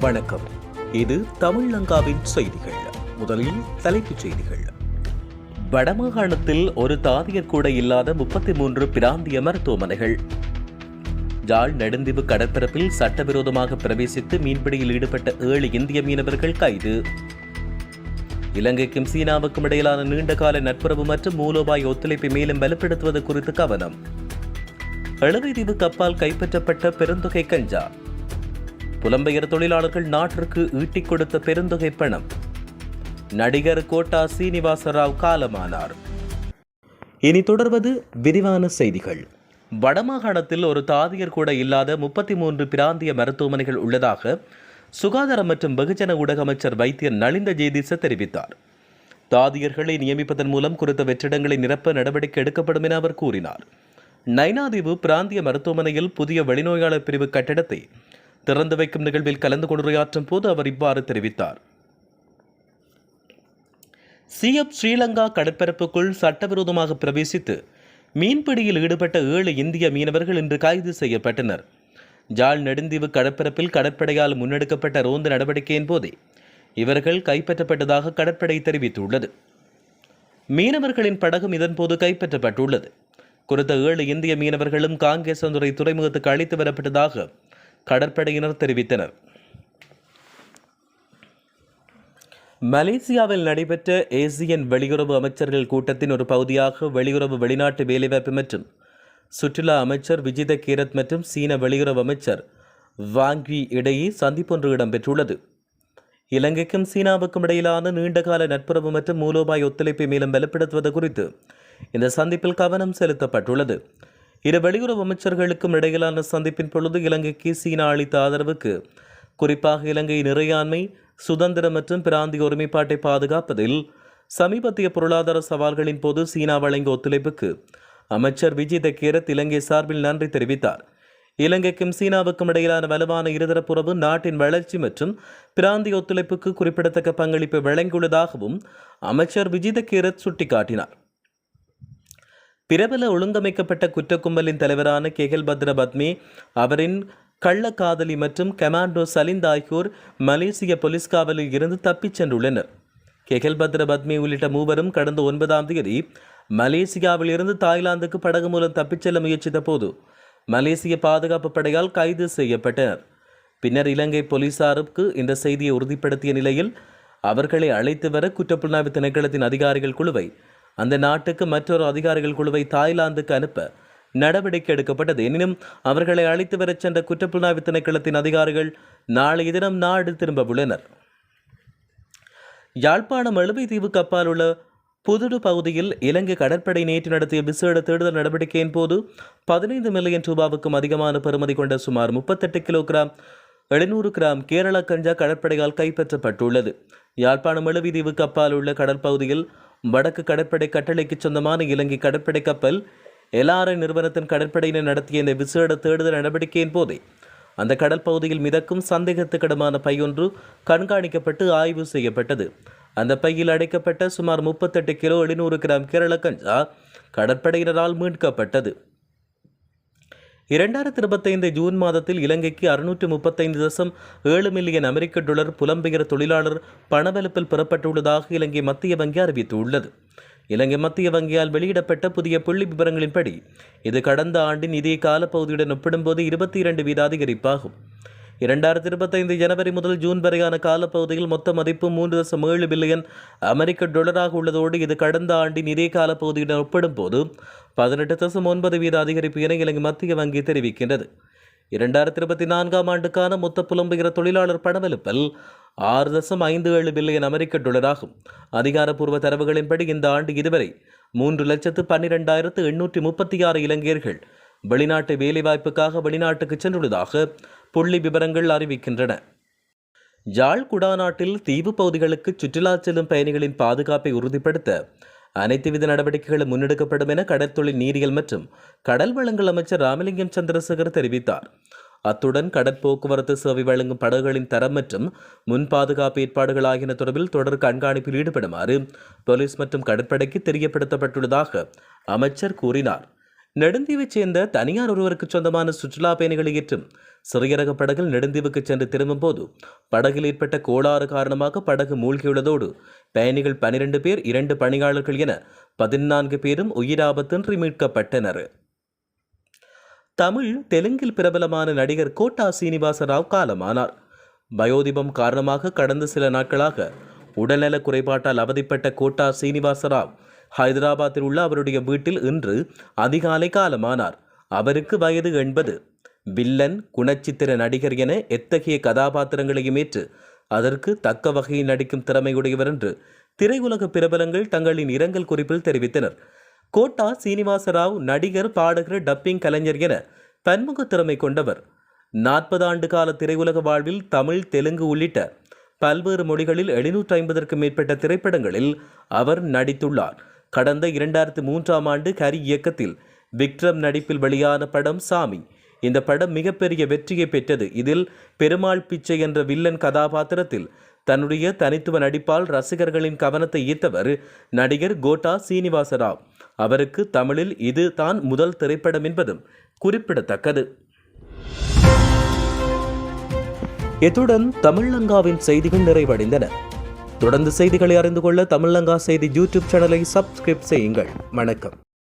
வணக்கம். இது தமிழங்காவின் செய்திகள். முதலில் தலைப்புச் செய்திகள். வடமாகாணத்தில் ஒரு தாதியர் கூட இல்லாத முப்பத்தி மூன்று பிராந்திய மருத்துவமனைகள். ஜாழ் நெடுந்தீவு கடற்பரப்பில் சட்டவிரோதமாக பிரவேசித்து மீன்பிடியில் ஈடுபட்ட ஏழு இந்திய மீனவர்கள் கைது. இலங்கைக்கும் சீனாவுக்கும் இடையிலான நீண்டகால நட்புறவு மற்றும் மூலோபாய ஒத்துழைப்பை மேலும் வலுப்படுத்துவது குறித்து கவனம். எழுவைதீவு கப்பால் கைப்பற்றப்பட்ட பெருந்தொகை கஞ்சா. புலம்பெயர் தொழிலாளர்கள் நாட்டிற்கு ஈட்டிக் கொடுத்த பெருந்தொகை பணம். நடிகர் கோட்டா சீனிவாச ராவ் காலமானார். இனி தொடர்வது விரிவான செய்திகள். வடமாகாணத்தில் ஒரு தாதியர் கூட இல்லாத முப்பத்தி மூன்று பிராந்திய மருத்துவமனைகள் உள்ளதாக சுகாதாரம் மற்றும் வெகுஜன ஊடக அமைச்சர் வைத்தியர் நலிந்த ஜெயதீச தெரிவித்தார். தாதியர்களை நியமிப்பதன் மூலம் குறித்த வெற்றிடங்களை நிரப்ப நடவடிக்கை எடுக்கப்படும் என அவர் கூறினார். நைனாதீவு பிராந்திய மருத்துவமனையில் புதிய வெளிநோயாளர் பிரிவு கட்டிடத்தை திறந்து வைக்கும் நிகழ்வில் கலந்து கொண்டுரையாற்றும் போது அவர் இவ்வாறு தெரிவித்தார். சிஎப் ஸ்ரீலங்கா கடற்பரப்புக்குள் சட்டவிரோதமாக பிரவேசித்து மீன்பிடியில் ஈடுபட்ட ஏழு இந்திய மீனவர்கள் இன்று கைது செய்யப்பட்டனர். ஜாழ் நெடுந்தீவு கடற்பரப்பில் கடற்படையால் முன்னெடுக்கப்பட்ட ரோந்து நடவடிக்கையின் போதே இவர்கள் கைப்பற்றப்பட்டதாக கடற்படை தெரிவித்துள்ளது. மீனவர்களின் படகும் இதன்போது கைப்பற்றப்பட்டுள்ளது. குறித்த ஏழு இந்திய மீனவர்களும் காங்கேசந்துறை துறைமுகத்துக்கு அழைத்து வரப்பட்டதாக கடற்படையினர் தெரிவித்தனர். மலேசியாவில் நடைபெற்ற ஏசியன் வெளியுறவு அமைச்சர்கள் கூட்டத்தின் ஒரு பகுதியாக வெளியுறவு வெளிநாட்டு வேலைவாய்ப்பு மற்றும் சுற்றுலா அமைச்சர் விஜித கீரத் மற்றும் சீன வெளியுறவு அமைச்சர் வாங்கி இடையே சந்திப்பொன்று இடம்பெற்றுள்ளது. இலங்கைக்கும் சீனாவுக்கும் இடையிலான நீண்டகால நட்புறவு மற்றும் மூலோபாய ஒத்துழைப்பை மேலும் வலுப்படுத்துவது குறித்து இந்த சந்திப்பில் கவனம் செலுத்தப்பட்டுள்ளது. இரு வெளியுறவு அமைச்சர்களுக்கும் இடையிலான சந்திப்பின் பொழுது இலங்கைக்கு சீனா அளித்த ஆதரவுக்கு குறிப்பாக இலங்கையின் இறையாண்மை சுதந்திரம் மற்றும் பிராந்திய ஒருமைப்பாட்டை பாதுகாப்பதில் சமீபத்திய பொருளாதார சவால்களின் போது சீனா வழங்கிய ஒத்துழைப்புக்கு அமைச்சர் விஜய் தக்கீரத் இலங்கை சார்பில் நன்றி தெரிவித்தார். இலங்கைக்கும் சீனாவுக்கும் இடையிலான வலுவான இருதரப்பு உறவு நாட்டின் வளர்ச்சி மற்றும் பிராந்திய ஒத்துழைப்புக்கு குறிப்பிடத்தக்க பங்களிப்பை வழங்கியுள்ளதாகவும் அமைச்சர் விஜய் தக்கீரத் சுட்டிக்காட்டினார். பிரபல ஒழுங்கமைக்கப்பட்ட குற்றக்கும்பலின் தலைவரான கேகல் பத்ர பத்மி அவரின் கள்ளக்காதலி மற்றும் கமாண்டோ சலிந்த் ஆகியோர் மலேசிய போலீஸ் காவலில் இருந்து தப்பிச் சென்றுள்ளனர். கெகல் பத்ர பத்மி உள்ளிட்ட மூவரும் கடந்த ஒன்பதாம் தேதி மலேசியாவில் இருந்து தாய்லாந்துக்கு படகு மூலம் தப்பிச் செல்ல முயற்சித்த போது மலேசிய பாதுகாப்பு படையால் கைது செய்யப்பட்டனர். பின்னர் இலங்கை போலீசாருக்கு இந்த செய்தியை உறுதிப்படுத்திய நிலையில் அவர்களை அழைத்து வர குற்றப்புலனாய்வு திணைக்களத்தின் அதிகாரிகள் குழுவை அந்த நாட்டுக்கு மற்றொரு அதிகாரிகள் குழுவை தாய்லாந்துக்கு அனுப்ப நடவடிக்கை எடுக்கப்பட்டது. எனினும் அவர்களை அழைத்து வரச் சென்ற குற்றப்புலனாய்வு திணைக்களத்தின் அதிகாரிகள் நாளைய தினம் நாடு திரும்ப உள்ளனர். யாழ்ப்பாணம் எழுவை தீவு கப்பால் உள்ள புதுடு பகுதியில் இலங்கை கடற்படை நேற்று நடத்திய விசேட தேடுதல் நடவடிக்கையின் போது பதினைந்து மில்லியன் ரூபாவுக்கும் அதிகமான பெறுமதி கொண்ட சுமார் முப்பத்தெட்டு கிலோகிராம் எழுநூறு கிராம் கேரள கஞ்சா கடற்படையால் கைப்பற்றப்பட்டுள்ளது. யாழ்ப்பாணம் எழுவிதீவு கப்பால் உள்ள கடற்பகுதியில் வடக்கு கடற்படை கட்டளைக்கு சொந்தமான இலங்கை கடற்படை கப்பல் எல்ஆர்ஐ நிறுவனத்தின் கடற்படையினர் நடத்திய இந்த விசேட தேடுதல் நடவடிக்கையின் போதே அந்த கடல் பகுதியில் மிதக்கும் சந்தேகத்துக்கிடமான பையொன்று கண்காணிக்கப்பட்டு ஆய்வு செய்யப்பட்டது. அந்த பையில் அடைக்கப்பட்ட சுமார் முப்பத்தெட்டு கிலோ எழுநூறு கிராம் கேரள கஞ்சா கடற்படையினரால் மீட்கப்பட்டது. இரண்டாயிரத்தி இருபத்தைந்து ஜூன் மாதத்தில் இலங்கைக்கு அறுநூற்று முப்பத்தைந்து தசம் ஏழு மில்லியன் அமெரிக்க டாலர் புலம்பெயர் தொழிலாளர் பணவெலுப்பில் பெறப்பட்டுள்ளதாக இலங்கை மத்திய வங்கி அறிவித்துள்ளது. இலங்கை மத்திய வங்கியால் வெளியிடப்பட்ட புதிய புள்ளி விவரங்களின்படி இது கடந்த ஆண்டின் இதே காலப்பகுதியுடன் ஒப்பிடும்போது இருபத்தி இரண்டு வீத அதிகரிப்பாகும். இரண்டாயிரத்தி இருபத்தைந்து ஜனவரி முதல் ஜூன் வரையான காலப்பகுதியில் மொத்த மதிப்பு மூன்று தசம் ஏழு பில்லியன் அமெரிக்க டாலராக உள்ளதோடு இது கடந்த ஆண்டின் இதே காலப்பகுதியுடன் ஒப்பிடும்போது பதினெட்டு தசம் ஒன்பது வீத அதிகரிப்பு என இலங்கை மத்திய வங்கி தெரிவிக்கின்றது. இரண்டாயிரத்தி இருபத்தி நான்காம் ஆண்டுக்கான மொத்த புலம்பெயர் தொழிலாளர் பணவெலுப்பல் ஆறு தசம் ஐந்து ஏழு பில்லியன் அமெரிக்க டாலராகும். அதிகாரப்பூர்வ தரவுகளின்படி இந்த ஆண்டு இதுவரை மூன்று லட்சத்து பன்னிரெண்டாயிரத்து எண்ணூற்றி முப்பத்தி ஆறு இலங்கையர்கள் வெளிநாட்டு வேலைவாய்ப்புக்காக வெளிநாட்டுக்கு சென்றுள்ளதாக புள்ளி விவரங்கள் அறிவிக்கின்றன. ஜாழ் குடாநாட்டில் தீவு பகுதிகளுக்கு சுற்றுலா செல்லும் பயணிகளின் பாதுகாப்பை உறுதிப்படுத்த அனைத்து வித நடவடிக்கைகளும் முன்னெடுக்கப்படும் என கடற்தொழில் நீரியல் மற்றும் கடல் வளங்கள் அமைச்சர் ராமலிங்கம் சந்திரசேகர் தெரிவித்தார். அத்துடன் கடற்போக்குவரத்து சேவை வழங்கும் படகுகளின் தரம் மற்றும் முன் பாதுகாப்பு ஏற்பாடுகள் ஆகியன தொடர்பில் தொடர் கண்காணிப்பில் ஈடுபடுமாறு போலீஸ் மற்றும் கடற்படைக்கு தெரியப்படுத்தப்பட்டுள்ளதாக அமைச்சர் கூறினார். நெடுந்தீவைச் சேர்ந்த தனியார் ஒருவருக்கு சொந்தமான சுற்றுலா பயணிகளை ஏற்றும் சிறிய ரக படகில் நெடுந்தீவுக்கு சென்று திரும்பும் போது படகில் ஏற்பட்ட கோளாறு காரணமாக படகு மூழ்கியுள்ளதோடு பயணிகள் பனிரெண்டு பேர் இரண்டு பணியாளர்கள் என பதினான்கு பேரும் உயிராபத்தின்றி மீட்கப்பட்டனர். தமிழ் தெலுங்கில் பிரபலமான நடிகர் கோட்டா சீனிவாச ராவ் காலமானார். பயோதிபம் காரணமாக கடந்த சில நாட்களாக உடல்நல குறைபாட்டால் அவதிப்பட்ட கோட்டா சீனிவாச ராவ் ஹைதராபாத்தில் உள்ள அவருடைய வீட்டில் இன்று அதிகாலை காலமானார் அவருக்கு வயது எண்பது. வில்லன் குணச்சித்திர நடிகர் என எத்தகைய கதாபாத்திரங்களையும் ஏற்று அதற்கு தக்க வகையில் நடிக்கும் திறமையுடையவர் என்று திரையுலக பிரபலங்கள் தங்களின் இரங்கல் குறிப்பில் தெரிவித்தனர். கோட்டா சீனிவாச ராவ் நடிகர் பாடகர் டப்பிங் கலைஞர் என பன்முக திறமை கொண்டவர். நாற்பது ஆண்டு கால திரையுலக வாழ்வில் தமிழ் தெலுங்கு உள்ளிட்ட பல்வேறு மொழிகளில் எழுநூற்றி ஐம்பதற்கும் மேற்பட்ட திரைப்படங்களில் அவர் நடித்துள்ளார். கடந்த இரண்டாயிரத்து மூன்றாம் ஆண்டு ஹரி இயக்கத்தில் விக்ரம் நடிப்பில் வெளியான படம் சாமி. இந்த படம் மிகப்பெரிய வெற்றியை பெற்றது. இதில் பெருமாள் பிச்சை என்ற வில்லன் கதாபாத்திரத்தில் தன்னுடைய தனித்துவ நடிப்பால் ரசிகர்களின் கவனத்தை ஈர்த்தவர் நடிகர் கோட்டா சீனிவாசராவ். அவருக்கு தமிழில் இது தான் முதல் திரைப்படம் என்பதும் குறிப்பிடத்தக்கது. இத்துடன் தமிழங்காவின் செய்திகள் நிறைவடைந்தன. தொடர்ந்து செய்திகளை அறிந்து கொள்ள தமிழங்கா செய்தி யூடியூப் சேனலை சப்ஸ்கிரைப் செய்யுங்கள். வணக்கம்.